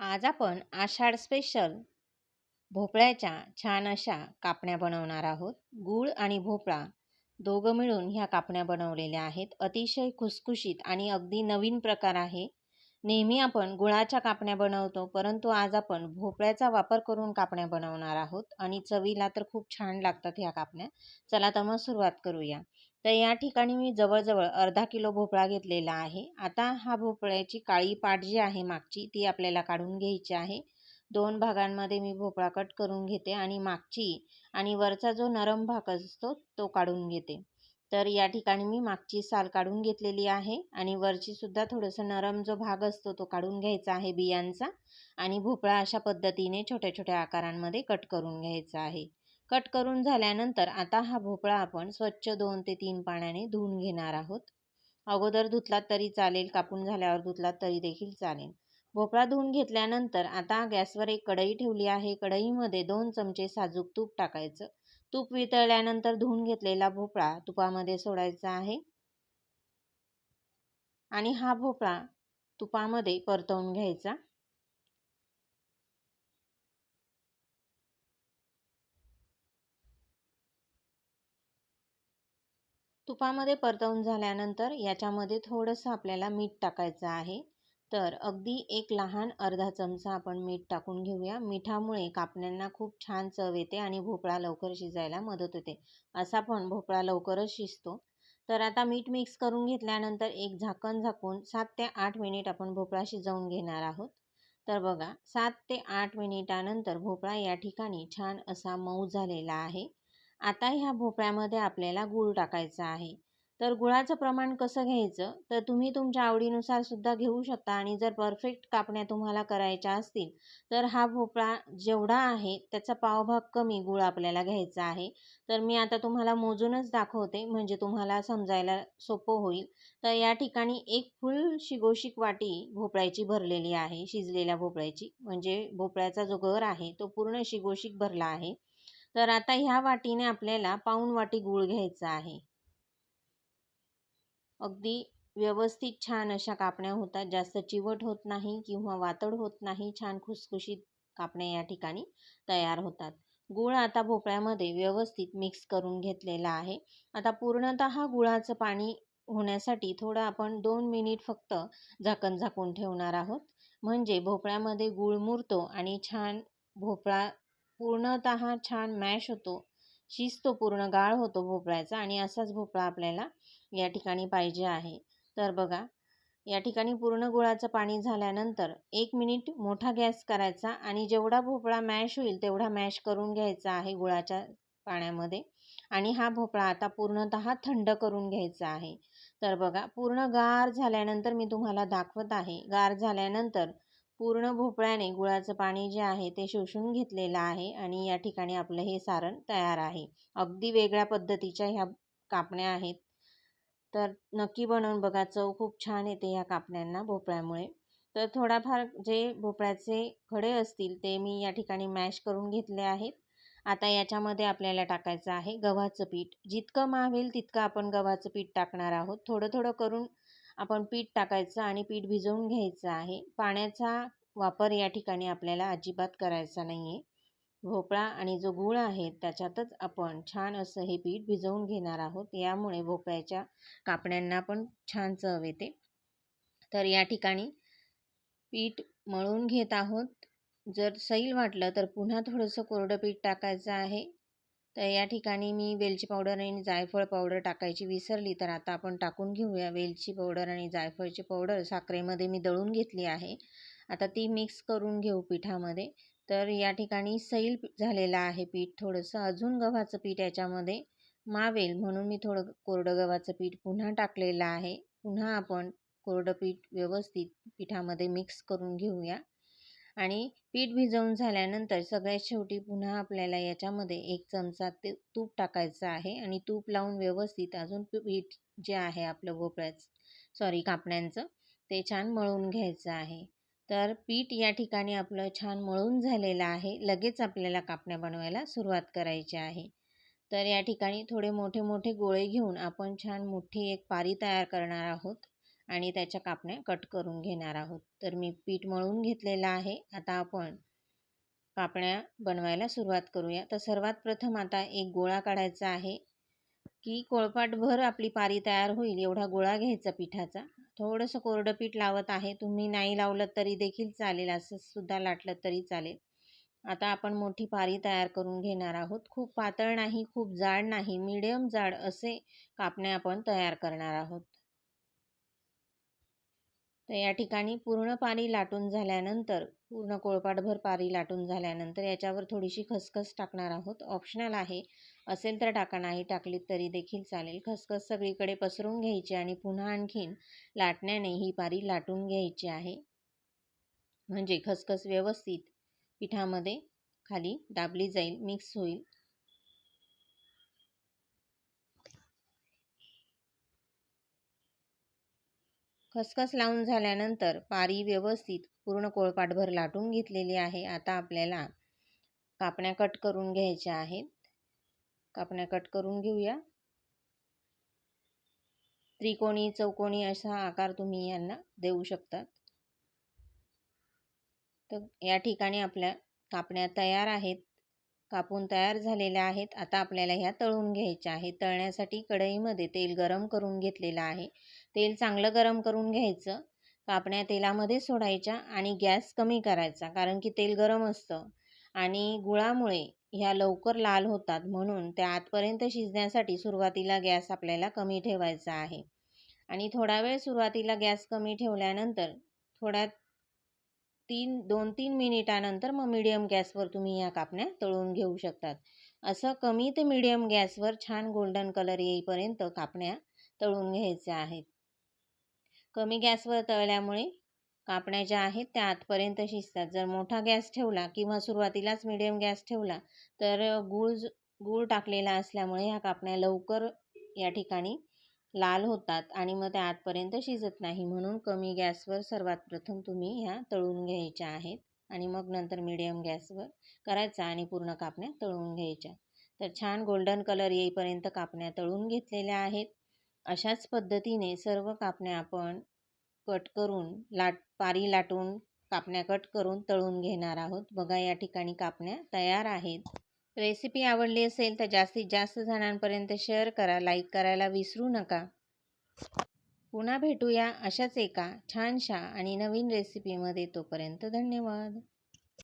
आज आपण आषाढ स्पेशल भोपळ्याच्या छान अशा कापण्या बनवणार आहोत. गूळ आणि भोपळा दोघं मिळून ह्या कापण्या बनवलेल्या आहेत. अतिशय खुसखुशीत आणि अगदी नवीन प्रकार आहे. नेहमी आपण गुळाच्या कापण्या बनवतो परंतु आज आपण भोपळ्याचा वापर करून कापण्या बनवणार आहोत. आणि चवीला तर खूप छान लागतात ह्या कापण्या. चला तर मग सुरुवात करूया. तर या ठिकाणी मी जवळजवळ अर्धा किलो भोपळा घेतलेला आहे. आता हा भोपळ्याची काळी पाट जी आहे मागची ती आपल्याला काढून घ्यायची आहे. दोन भागांमध्ये मी भोपळा कट करून घेते आणि मागची आणि वरचा जो नरम भाग असतो तो काढून घेते. तर या ठिकाणी मी मागची साल काढून घेतलेली आहे आणि वरची सुद्धा थोडंसं नरम जो भाग असतो तो काढून घ्यायचा आहे बियांचा आणि भोपळा अशा पद्धतीने छोट्या छोट्या आकारांमध्ये कट करून घ्यायचा आहे. कट करून झाल्यानंतर आता हा भोपळा आपण स्वच्छ दोन ते तीन पाण्याने धुवून घेणार आहोत. अगोदर धुतलात तरी चालेल कापून झाल्यावर धुतलात तरी देखील चालेल. भोपळा धुवून घेतल्यानंतर आता गॅसवर एक कढई ठेवली आहे. कढईमध्ये दोन चमचे साजूक तूप टाकायचं. तूप वितळल्यानंतर धुवून घेतलेला भोपळा तुपामध्ये सोडायचा आहे. आणि हा भोपळा तुपामध्ये परतवून घ्यायचा. तुपामध्ये परतवून झाल्यानंतर याच्यामध्ये थोडंसं आपल्याला मीठ टाकायचं आहे. तर अगदी एक लहान अर्धा चमचा आपण मीठ टाकून घेऊया. मिठामुळे कापण्यांना खूप छान चव येते आणि भोपळा लवकर शिजायला मदत होते. असा पण भोपळा लवकरच शिजतो. तर आता मीठ मिक्स करून घेतल्यानंतर एक झाकण झाकून सात ते आठ मिनिट आपण भोपळा शिजवून घेणार आहोत. तर बघा सात ते आठ मिनिटानंतर भोपळा या ठिकाणी छान असा मऊ झालेला आहे. आता ह्या भोपळ्यामध्ये आपल्याला गूळ टाकायचा आहे. तर गुळाचं प्रमाण कसं घ्यायचं? तर तुम्ही तुमच्या आवडीनुसार सुद्धा घेऊ शकता आणि जर परफेक्ट कापण्या तुम्हाला करायच्या असतील तर हा भोपळा जेवढा आहे त्याचा पावभाग कमी गुळ आपल्याला घ्यायचा आहे. तर मी आता तुम्हाला मोजूनच दाखवते म्हणजे तुम्हाला समजायला सोपं होईल. तर या ठिकाणी एक फुल शिगोशिक वाटी भोपळ्याची भरलेली आहे शिजलेल्या भोपळ्याची. म्हणजे भोपळ्याचा जो गर आहे तो पूर्ण शिगोशिक भरला आहे. तर आता ह्या वाटीने आपल्याला पाऊण वाटी गूळ घ्यायचा आहे. अगदी व्यवस्थित छान अशा कापण्या होतात. जास्त चिवट होत नाही किंवा वातड होत नाही. छान खुसखुशीत कापण्या या ठिकाणी तयार होतात. गूळ आता भोपळ्यामध्ये व्यवस्थित मिक्स करून घेतलेला आहे. आता पूर्णतः गुळाचं पाणी होण्यासाठी थोडं आपण दोन मिनिट फक्त झाकण झाकून ठेवणार आहोत. म्हणजे भोपळ्यामध्ये गूळ मुरतो आणि छान भोपळा पूर्णत छान मॅश होतो. शिजतो पूर्ण गाळ होतो भोपळ्याचा आणि असाच भोपळा आपल्याला या ठिकाणी पाहिजे आहे. तर बघा या ठिकाणी पूर्ण गुळाचं पाणी झाल्यानंतर एक मिनिट मोठा गॅस करायचा आणि जेवढा भोपळा मॅश होईल तेवढा मॅश करून घ्यायचा आहे गुळाच्या पाण्यामध्ये आणि हा भोपळा आता पूर्णत थंड करून घ्यायचा आहे. तर बघा पूर्ण गार झाल्यानंतर मी तुम्हाला दाखवत आहे. गार झाल्यानंतर पूर्ण भोपळ्याने गुळाचं पाणी जे आहे ते शोषून घेतलेलं आहे आणि या ठिकाणी आपलं हे सारण तयार आहे. अगदी वेगळ्या पद्धतीच्या ह्या कापण्या आहेत. तर नक्की बनवून बघा चव खूप छान येते ह्या कापण्यांना भोपळ्यामुळे. तर थोडाफार जे भोपळ्याचे खडे असतील ते मी या ठिकाणी मॅश करून घेतले आहेत. आता याच्यामध्ये आपल्याला टाकायचं आहे गव्हाचं पीठ. जितकं मावेल तितकं आपण गव्हाचं पीठ टाकणार आहोत. थोडं थोडं करून आपण पीठ टाकायचं आणि पीठ भिजवून घ्यायचं आहे. पाण्याचा वापर या ठिकाणी आपल्याला अजिबात करायचा नाही आहे भोपळा आणि जो गूळ आहे त्याच्यातच आपण छान असं हे पीठ भिजवून घेणार आहोत. यामुळे भोपळ्याच्या कापण्यांना पण छान चव येते. तर या ठिकाणी पीठ मळून घेत आहोत. जर सैल वाटलं तर पुन्हा थोडंसं कोरडं पीठ टाकायचं आहे. तर या ठिकाणी मी वेलची पावडर आणि जायफळ पावडर टाकायची विसरली तर आता आपण टाकून घेऊया वेलची पावडर आणि जायफळची पावडर. साखरेमध्ये मी दळून घेतली आहे. आता ती मिक्स करून घेऊ पिठामध्ये. तर या ठिकाणी सैल झालेलं आहे पीठ थोडंसं. अजून गव्हाचं पीठ याच्यामध्ये मावेल म्हणून मी थोडं कोरडं गव्हाचं पीठ पुन्हा टाकलेलं आहे. पुन्हा आपण कोरडं पीठ व्यवस्थित पिठामध्ये मिक्स करून घेऊया. आणि पीठ भिजवून झाल्यानंतर सगळ्यात शेवटी पुन्हा आपल्याला याच्यामध्ये एक चमचा ते तूप टाकायचं आहे आणि तूप लावून व्यवस्थित अजून पीठ जे आहे आपलं भोपळ्याचं सॉरी कापण्यांचं ते छान मळून घ्यायचं आहे. तर पीठ या ठिकाणी आपलं छान मळून झालेलं आहे. लगेच आपल्याला कापण्या बनवायला सुरुवात करायची आहे. तर या ठिकाणी थोडे मोठे मोठे गोळे घेऊन आपण छान मोठी एक पारी तयार करणार आहोत. आणि त्याच्या कापण्या कट करून घेणार आहोत. तर मी पीठ मळून घेतलेलं आहे. आता आपण कापण्या बनवायला सुरुवात करूया. तर सर्वात प्रथम आता एक गोळा काढायचा आहे की कोळपाटभर आपली पारी तयार होईल. एवढा गोळा घ्यायचा पिठाचा. थोडंसं कोरडं पीठ लावत आहे. तुम्ही नाही लावलं तरी देखील चालेल. असं सुद्धा लाटलं तरी चालेल. आता आपण मोठी पारी तयार करून घेणार आहोत. खूप पातळ नाही खूप जाड नाही. मिडियम जाड असे कापण्या आपण तयार करणार आहोत. तर या ठिकाणी पूर्ण पारी लाटून झाल्यानंतर पूर्ण कोळपाटभर पारी लाटून झाल्यानंतर याच्यावर थोडीशी खसखस टाकणार आहोत. ऑप्शनल आहे. असेल तर टाका नाही टाकलीत तरी देखील चालेल. खसखस सगळीकडे पसरून घ्यायची आणि पुन्हा आणखीन लाटण्याने ही पारी लाटून घ्यायची आहे. म्हणजे खसखस व्यवस्थित पिठामध्ये खाली दाबली जाईल मिक्स होईल. खसखस लावून झाल्यानंतर पारी व्यवस्थित पूर्ण कोळपाटभर लाटून घेतलेली आहे. आता आपल्याला कापण्या कट करून घ्यायच्या आहेत. कापण्या कट करून घेऊया. त्रिकोणी चौकोनी असा आकार तुम्ही यांना देऊ शकतात. तर या ठिकाणी आपल्या कापण्या तयार आहेत. कापून तयार झालेल्या आहेत. आता आपल्याला ह्या तळून घ्यायच्या आहेत. तळण्यासाठी कढईमध्ये तेल गरम करून घेतलेलं आहे. तेल चांगलं गरम करून घ्यायचं कापण्या तेलामध्ये सोडायच्या आणि गॅस कमी करायचा कारण की तेल गरम असतं. आणि गुळामुळे ह्या लवकर लाल होतात म्हणून त्या आतपर्यंत शिजण्यासाठी सुरुवातीला गॅस आपल्याला कमी ठेवायचा आहे. आणि थोडा वेळ सुरुवातीला गॅस कमी ठेवल्यानंतर थोड्या तीन दोन तीन मिनिटानंतर मग मीडियम गॅसवर तुम्ही या कापण्या तळून घेऊ शकतात. असं कमी ते मीडियम गॅसवर छान गोल्डन कलर येईपर्यंत कापण्या तळून घ्यायच्या आहेत. कमी गॅसवर तळल्यामुळे कापण्या ज्या आहेत त्या आतपर्यंत शिजतात. जर मोठा गॅस ठेवला किंवा सुरुवातीलाच मिडियम गॅस ठेवला तर गूळ गूळ टाकलेला असल्यामुळे ह्या कापण्या लवकर या ठिकाणी लाल होतात आणि मग त्या आतपर्यंत शिजत नाही. म्हणून कमी गॅसवर सर्वात प्रथम तुम्ही ह्या तळून घ्यायच्या आहेत आणि मग नंतर मिडियम गॅसवर करायचा आणि पूर्ण कापण्या तळून घ्यायच्या. तर छान गोल्डन कलर येईपर्यंत कापण्या तळून घेतलेल्या आहेत. अशाच पद्धतीने सर्व कापण्या आपण कट करून लाट पारी लाटून कापण्या कट करून तळून घेणार आहोत. बघा या ठिकाणी कापण्या तयार आहेत. रेसिपी आवडली असेल तर जास्तीत जास्त जणांपर्यंत शेअर करा लाईक करायला विसरू नका. पुन्हा भेटूया अशाच एका छानशा आणि नवीन रेसिपीमध्ये. तोपर्यंत धन्यवाद.